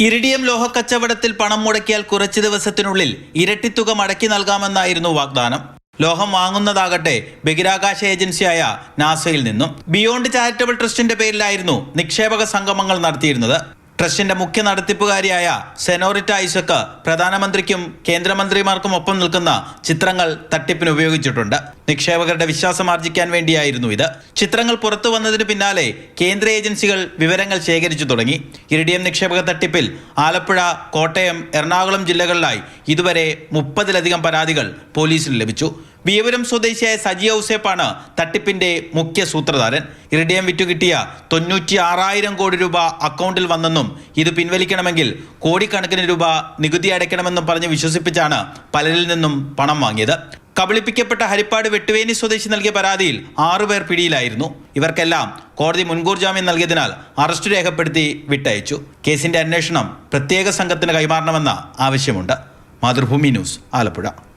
Iridium ലോഹക്കച്ചവടത്തിൽ പണം മുടക്കിയാൽ കുറച്ച് ദിവസത്തിനുള്ളിൽ ഇരട്ടിത്തുക മടക്കി നൽകാമെന്നായിരുന്നു വാഗ്ദാനം. ലോഹം വാങ്ങുന്നതാകട്ടെ ബഹിരാകാശ ഏജൻസിയായ നാസയിൽ നിന്നും. ബിയോണ്ട് ചാരിറ്റബിൾ ട്രസ്റ്റിന്റെ പേരിലായിരുന്നു നിക്ഷേപക സംഗമങ്ങൾ നടത്തിയിരുന്നത്. ട്രസ്റ്റിന്റെ മുഖ്യ നടത്തിപ്പുകാരിയായ സെനോറിറ്റ ഐസക്ക് പ്രധാനമന്ത്രിക്കും കേന്ദ്രമന്ത്രിമാർക്കും ഒപ്പം നിൽക്കുന്ന ചിത്രങ്ങൾ തട്ടിപ്പിന് ഉപയോഗിച്ചിട്ടുണ്ട്. നിക്ഷേപകരുടെ വിശ്വാസം ആർജിക്കാൻ വേണ്ടിയായിരുന്നു ഇത്. ചിത്രങ്ങൾ പുറത്തു വന്നതിന് പിന്നാലെ കേന്ദ്ര ഏജൻസികൾ വിവരങ്ങൾ ശേഖരിച്ചു തുടങ്ങി. ഇരിഡിയം നിക്ഷേപക തട്ടിപ്പിൽ ആലപ്പുഴ കോട്ടയം എറണാകുളം ജില്ലകളിലായി ഇതുവരെ മുപ്പതിലധികം പരാതികൾ പോലീസിന് ലഭിച്ചു. വിയപുരം സ്വദേശിയായ സജി ഔസേപ്പാണ് തട്ടിപ്പിന്റെ മുഖ്യ സൂത്രധാരൻ. ഇറിഡിയം വിറ്റുകിട്ടിയ തൊണ്ണൂറ്റി ആറായിരം കോടി രൂപ അക്കൗണ്ടിൽ വന്നെന്നും ഇത് പിൻവലിക്കണമെങ്കിൽ കോടിക്കണക്കിന് രൂപ നികുതി അടയ്ക്കണമെന്നും പറഞ്ഞ് വിശ്വസിപ്പിച്ചാണ് പലരിൽ നിന്നും പണം വാങ്ങിയത്. കബളിപ്പിക്കപ്പെട്ട ഹരിപ്പാട് വെട്ടുവേനി സ്വദേശി നൽകിയ പരാതിയിൽ ആറുപേർ പിടിയിലായിരുന്നു. ഇവർക്കെല്ലാം കോടതി മുൻകൂർ ജാമ്യം നൽകിയതിനാൽ അറസ്റ്റ് രേഖപ്പെടുത്തി വിട്ടയച്ചു. കേസിന്റെ അന്വേഷണം പ്രത്യേക സംഘത്തിന് കൈമാറണമെന്ന ആവശ്യമുണ്ട്. മാതൃഭൂമി ന്യൂസ് ആലപ്പുഴ.